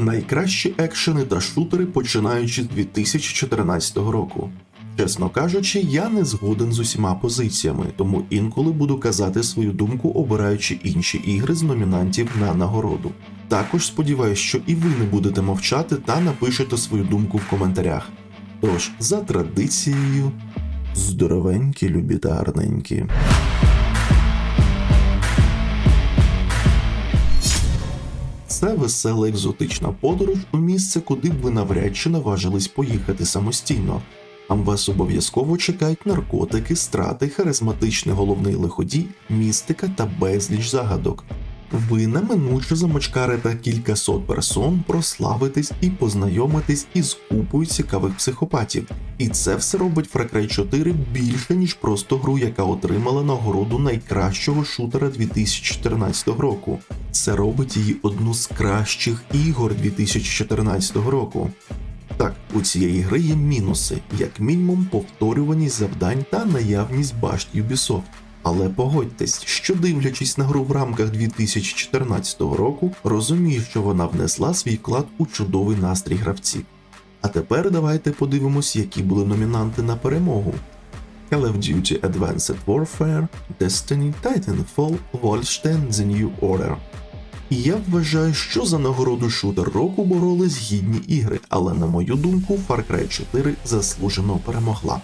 Найкращі екшени та шутери починаючи з 2014 року. Чесно кажучи, я не згоден з усіма позиціями, тому інколи буду казати свою думку, обираючи інші ігри з номінантів на нагороду. Також сподіваюся, що і ви не будете мовчати та напишете свою думку в коментарях. Тож, за традицією, здоровенькі любі та гарненькі. Це весела екзотична подорож у місце, куди б ви навряд чи наважились поїхати самостійно. Там вас обов'язково чекають наркотики, страти, харизматичний головний лиходій, містика та безліч загадок. Ви неминуче замочкарите кількасот персон, прославитесь і познайомитесь із купою цікавих психопатів. І це все робить Far Cry 4 більше, ніж просто гру, яка отримала нагороду найкращого шутера 2014 року. Це робить її одну з кращих ігор 2014 року. Так, у цієї гри є мінуси, як мінімум повторюваність завдань та наявність башт Ubisoft. Але погодьтесь, що дивлячись на гру в рамках 2014 року, розумію, що вона внесла свій вклад у чудовий настрій гравців. А тепер давайте подивимось, які були номінанти на перемогу. Call of Duty Advanced Warfare, Destiny, Titanfall, Wolfenstein The New Order. І я вважаю, що за нагороду шутер року боролись гідні ігри, але на мою думку, Far Cry 4 заслужено перемогла.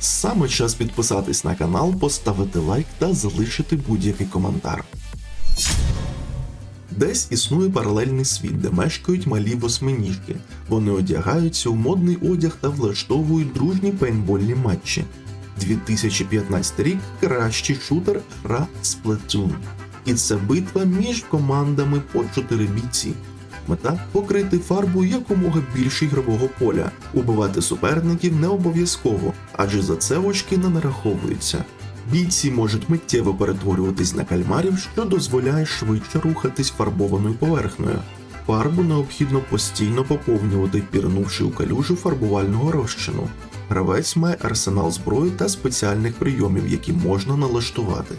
Саме час підписатись на канал, поставити лайк та залишити будь-який коментар. Десь існує паралельний світ, де мешкають малі восьминіжки. Вони одягаються у модний одяг та влаштовують дружні пейнтбольні матчі. 2015 рік кращий шутер гра Splatoon. І це битва між командами по 4 бійці. Мета покрити фарбою якомога більше ігрового поля. Убивати суперників не обов'язково, адже за це очки не нараховуються. Бійці можуть миттєво перетворюватись на кальмарів, що дозволяє швидше рухатись фарбованою поверхнею. Фарбу необхідно постійно поповнювати, пірнувши у калюжу фарбувального розчину. Гравець має арсенал зброї та спеціальних прийомів, які можна налаштувати.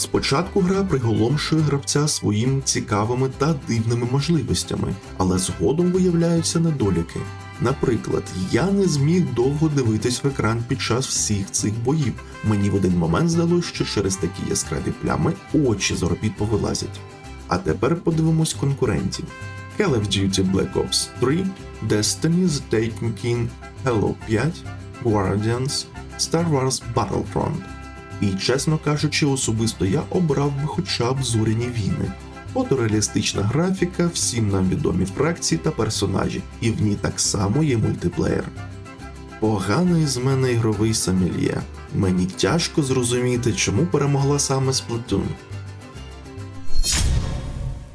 Спочатку гра приголомшує гравця своїми цікавими та дивними можливостями, але згодом виявляються недоліки. Наприклад, я не зміг довго дивитись в екран під час всіх цих боїв. Мені в один момент здалося, що через такі яскраві плями очі з орбіт повилазять. А тепер подивимось конкурентів: Call of Duty Black Ops 3, Destiny The Taken King, Halo 5, Guardians, Star Wars Battlefront. І, чесно кажучи, особисто я обрав би хоча б зоряні війни. Фотореалістична графіка, всім нам відомі фракції та персонажі, і в ній так само є мультиплеєр. Поганий з мене ігровий самельє. Мені тяжко зрозуміти, чому перемогла саме Splatoon.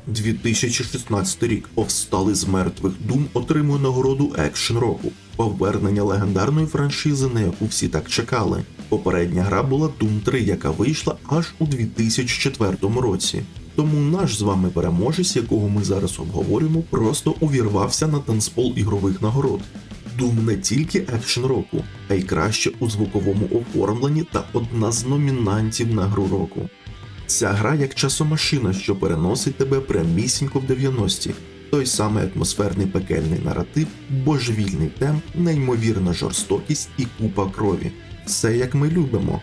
2016 рік повстали з мертвих дум отримує нагороду екшн року, повернення легендарної франшизи, на яку всі так чекали. Попередня гра була Doom 3, яка вийшла аж у 2004 році. Тому наш з вами переможець, якого ми зараз обговорюємо, просто увірвався на танцпол ігрових нагород. Doom не тільки екшн року, а й краще у звуковому оформленні та одна з номінантів на гру року. Ця гра як часомашина, що переносить тебе прямісінько в 90-ті. Той самий атмосферний пекельний наратив, божевільний темп, неймовірна жорстокість і купа крові. Все як ми любимо.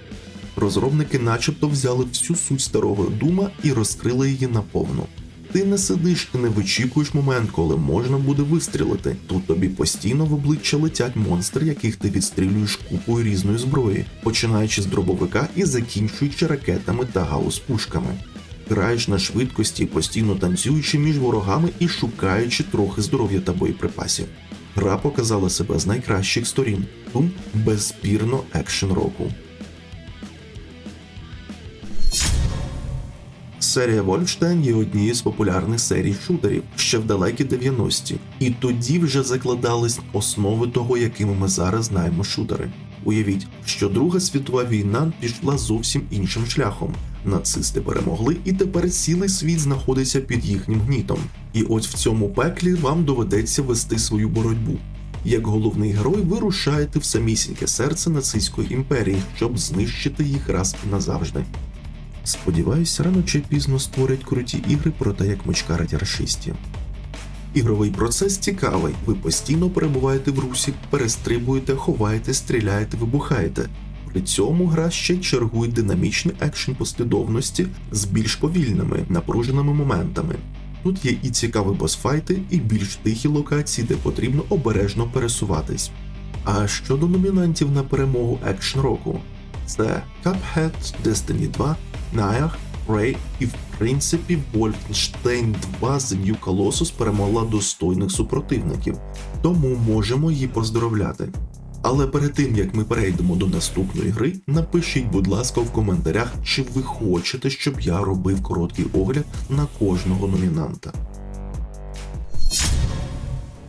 Розробники начебто взяли всю суть старого дума і розкрили її наповну. Ти не сидиш і не вичікуєш момент, коли можна буде вистрілити. Тут тобі постійно в обличчя летять монстри, яких ти відстрілюєш купою різної зброї, починаючи з дробовика і закінчуючи ракетами та гаус-пушками. Граєш на швидкості, постійно танцюючи між ворогами і шукаючи трохи здоров'я та боєприпасів. Гра показала себе з найкращих сторін. Тум безспірно екшен року. Серія Wolfenstein є однією з популярних серій шутерів ще в далекі 90-ті, і тоді вже закладались основи того, якими ми зараз знаємо шутери. Уявіть, що Друга світова війна пішла зовсім іншим шляхом. Нацисти перемогли, і тепер цілий світ знаходиться під їхнім гнітом. І ось в цьому пеклі вам доведеться вести свою боротьбу. Як головний герой, ви рушаєте в самісіньке серце нацистської імперії, щоб знищити їх раз і назавжди. Сподіваюсь, рано чи пізно створять круті ігри про те, як мочкарить рашистів. Ігровий процес цікавий. Ви постійно перебуваєте в русі, перестрибуєте, ховаєте, стріляєте, вибухаєте. При цьому гра ще чергує динамічні екшн послідовності з більш повільними, напруженими моментами. Тут є і цікаві босфайти, і більш тихі локації, де потрібно обережно пересуватись. А щодо номінантів на перемогу екшн року, це Cuphead, Destiny 2, Nier, Prey і в принципі Wolfenstein 2 The New Colossus перемогла достойних супротивників, тому можемо її поздоровляти. Але перед тим як ми перейдемо до наступної гри, напишіть, будь ласка, в коментарях, чи ви хочете, щоб я робив короткий огляд на кожного номінанта.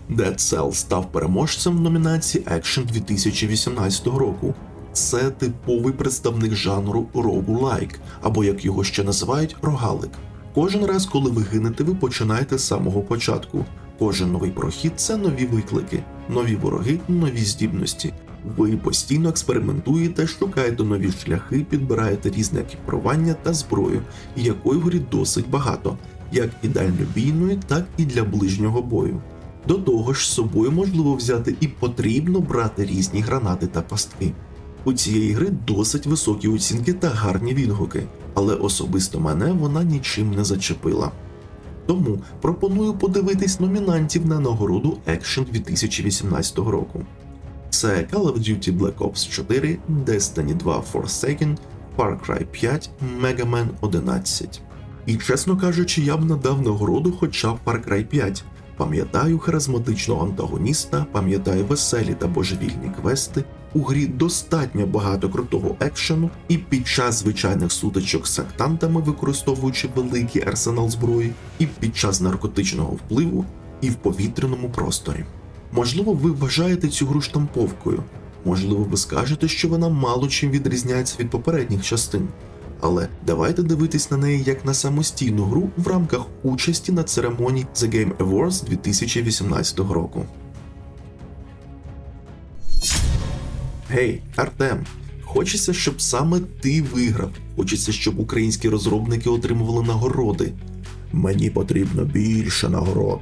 Dead Cell став переможцем в номінації Action 2018 року. Це типовий представник жанру roguelike, або як його ще називають рогалик. Кожен раз, коли ви гинете, ви починаєте з самого початку. Кожен новий прохід це нові виклики, нові вороги, нові здібності. Ви постійно експериментуєте, шукаєте нові шляхи, підбираєте різне екіпірування та зброю, якої в грі досить багато, як і дальнобійної, так і для ближнього бою. До того ж, з собою можливо взяти і потрібно брати різні гранати та пастки. У цієї гри досить високі оцінки та гарні відгуки, але особисто мене вона нічим не зачепила. Тому пропоную подивитись номінантів на нагороду Action 2018 року. Це Call of Duty Black Ops 4, Destiny 2 Forsaken, Far Cry 5, Mega Man 11. І чесно кажучи, я б надав нагороду хоча б Far Cry 5. Пам'ятаю харизматичного антагоніста, пам'ятаю веселі та божевільні квести. У грі достатньо багато крутого екшену, і під час звичайних сутичок з сектантами, використовуючи великий арсенал зброї, і під час наркотичного впливу, і в повітряному просторі. Можливо, ви вважаєте цю гру штамповкою, можливо, ви скажете, що вона мало чим відрізняється від попередніх частин. Але давайте дивитись на неї як на самостійну гру в рамках участі на церемонії The Game Awards 2018 року. Гей, Артем, хочеться, щоб саме ти виграв. Хочеться, щоб українські розробники отримували нагороди. Мені потрібно більше нагород.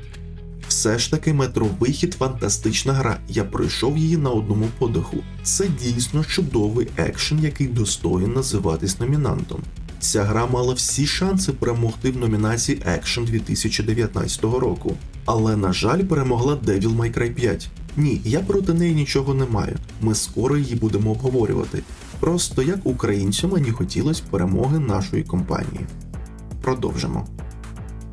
Все ж таки метровихід фантастична гра. Я пройшов її на одному подиху. Це дійсно чудовий екшен, який достоїн називатись номінантом. Ця гра мала всі шанси перемогти в номінації Action 2019 року. Але, на жаль, перемогла Devil May Cry 5. Ні, я проти неї нічого не маю. Ми скоро її будемо обговорювати. Просто як українцю мені хотілося перемоги нашої компанії. Продовжимо.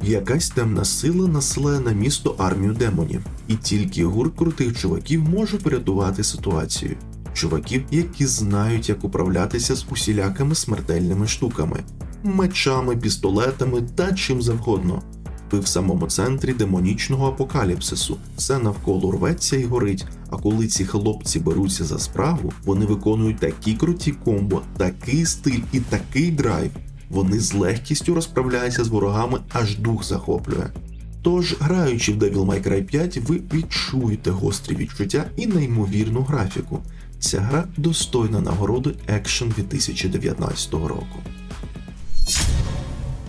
Якась темна сила населяє на місто армію демонів, і тільки гурт крутих чуваків може врятувати ситуацію. Чуваків, які знають, як управлятися з усілякими смертельними штуками, мечами, пістолетами та чим завгодно. Ви в самому центрі демонічного апокаліпсису, все навколо рветься і горить. А коли ці хлопці беруться за справу, вони виконують такі круті комбо, такий стиль і такий драйв. Вони з легкістю розправляються з ворогами, аж дух захоплює. Тож, граючи в Devil May Cry 5, ви відчуєте гострі відчуття і неймовірну графіку. Ця гра достойна нагороди Action 2019 року.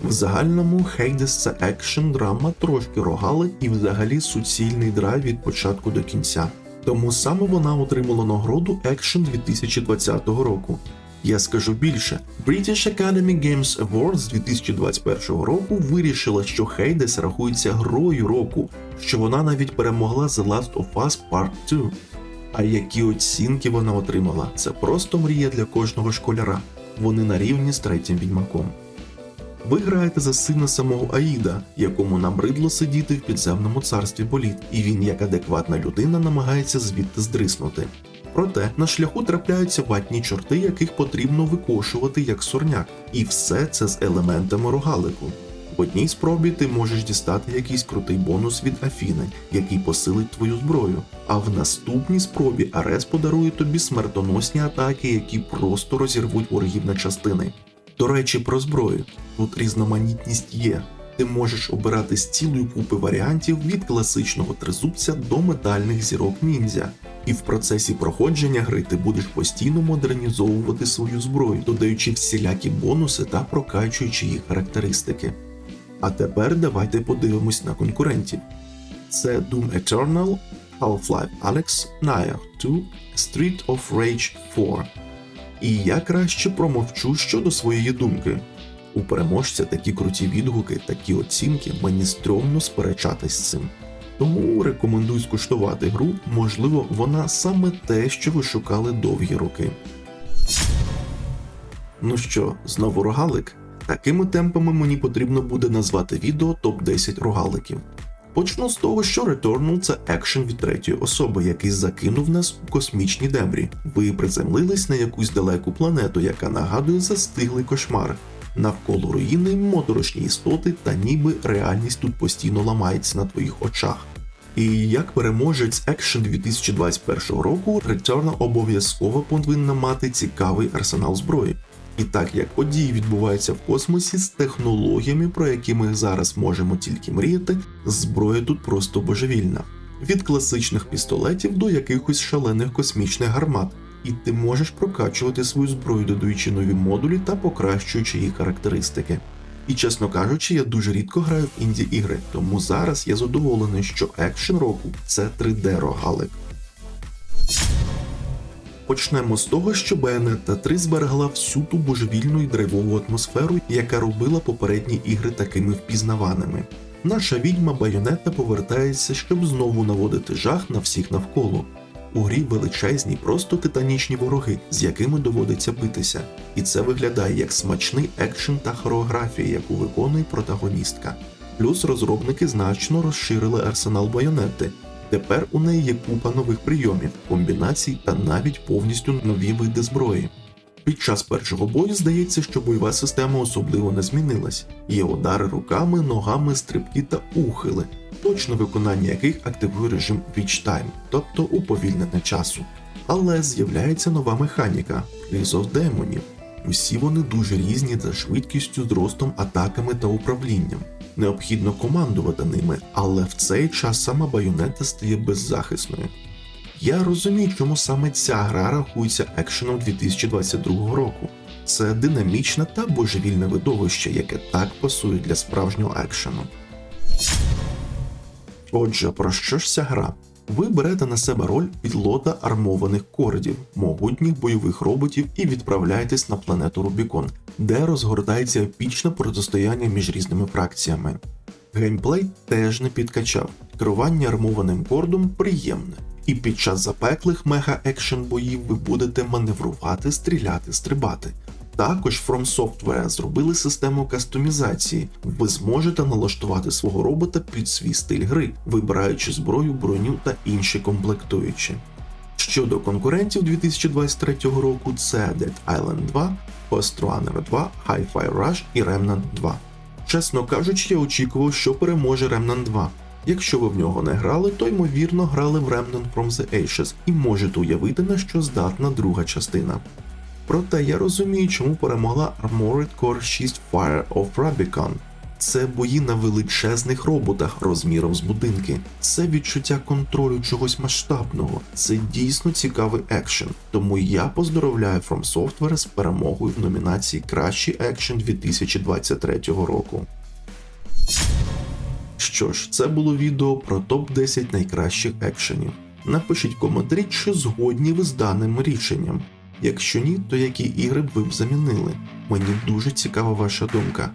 В загальному Hades це екшен, драма, трошки рогали і взагалі суцільний драйв від початку до кінця. Тому саме вона отримала нагороду Action 2020 року. Я скажу більше, British Academy Games Awards 2021 року вирішила, що Hades рахується грою року, що вона навіть перемогла The Last of Us Part 2. А які оцінки вона отримала? Це просто мрія для кожного школяра. Вони на рівні з третім відьмаком. Ви граєте за сина самого Аїда, якому набридло сидіти в підземному царстві боліт, і він, як адекватна людина, намагається звідти здриснути. Проте на шляху трапляються ватні чорти, яких потрібно викошувати як сорняк, і все це з елементами рогалику. В одній спробі ти можеш дістати якийсь крутий бонус від Афіни, який посилить твою зброю. А в наступній спробі Арес подарує тобі смертоносні атаки, які просто розірвуть ворогів на частини. До речі, про зброю. Тут різноманітність є. Ти можеш обирати з цілої купи варіантів від класичного тризубця до метальних зірок ніндзя. І в процесі проходження гри ти будеш постійно модернізовувати свою зброю, додаючи всілякі бонуси та прокачуючи їх характеристики. А тепер давайте подивимось на конкурентів. це Doom Eternal, Half-Life Alex, Nier 2, Street of Rage 4. І я краще промовчу щодо своєї думки. У переможця такі круті відгуки, такі оцінки, мені стрьомно сперечатись з цим. Тому рекомендую скуштувати гру, можливо, вона саме те, що ви шукали довгі роки. Ну що, знову рогалик? Такими темпами мені потрібно буде назвати відео топ-10 рогаликів. Почну з того, що Returnal – це екшен від третьої особи, який закинув нас у космічні дебрі. Ви приземлились на якусь далеку планету, яка нагадує застиглий кошмар. Навколо руїни моторошні істоти, та ніби реальність тут постійно ламається на твоїх очах. І як переможець екшен 2021 року, Returnal обов'язково повинна мати цікавий арсенал зброї. І так як події відбуваються в космосі з технологіями, про які ми зараз можемо тільки мріяти, зброя тут просто божевільна. Від класичних пістолетів до якихось шалених космічних гармат, і ти можеш прокачувати свою зброю, додаючи нові модулі та покращуючи їх характеристики. І чесно кажучи, я дуже рідко граю в інді ігри, тому зараз я задоволений, що екшен року це 3D рогалик. Почнемо з того, що Bayonetta 3 зберегла всю ту божевільну і драйвову атмосферу, яка робила попередні ігри такими впізнаваними. Наша відьма Байонета повертається, щоб знову наводити жах на всіх навколо. У грі величезні, просто титанічні вороги, з якими доводиться битися, і це виглядає як смачний екшен та хореографія, яку виконує протагоністка. Плюс розробники значно розширили арсенал байонети. Тепер у неї є купа нових прийомів, комбінацій та навіть повністю нові види зброї. Під час першого бою здається, що бойова система особливо не змінилась. Є удари руками, ногами, стрибки та ухили, точне виконання яких активує режим Witch Time, тобто уповільнення часу. Але з'являється нова механіка of демонів. Усі вони дуже різні за швидкістю, зростом, атаками та управлінням. Необхідно командувати ними, але в цей час сама байонета стає беззахисною. Я розумію, чому саме ця гра рахується екшеном 2022 року. Це динамічне та божевільне видовище, яке так пасує для справжнього екшену. Отже, про що ж ця гра? Ви берете на себе роль підлота армованих кордів, могутніх бойових роботів і відправляєтесь на планету Рубікон, де розгортається епічне протистояння між різними фракціями. Геймплей теж не підкачав, керування армованим кордом приємне, і під час запеклих мега-екшен боїв ви будете маневрувати, стріляти, стрибати. Також From Software зробили систему кастомізації. Ви зможете налаштувати свого робота під свій стиль гри, вибираючи зброю, броню та інші комплектуючі. Щодо конкурентів 2023 року, це Dead Island 2, Ghost Runner 2, Hi-Fi Rush і Remnant 2. Чесно кажучи, я очікував, що переможе Remnant 2. Якщо ви в нього не грали, то ймовірно грали в Remnant from the Ashes і можете уявити, на що здатна друга частина. Проте я розумію, чому перемогла Armored Core 6 Fire of Rubicon. Це бої на величезних роботах розміром з будинки, це відчуття контролю чогось масштабного, це дійсно цікавий екшен. Тому я поздоровляю From Software з перемогою в номінації Кращий екшен 2023 року. Що ж, це було відео про топ-10 найкращих екшенів. Напишіть в коментарі, чи згодні ви з даним рішенням. Якщо ні, то які ігри б ви б замінили? Мені дуже цікава ваша думка.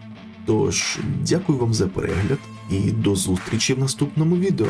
Тож, дякую вам за перегляд і до зустрічі в наступному відео.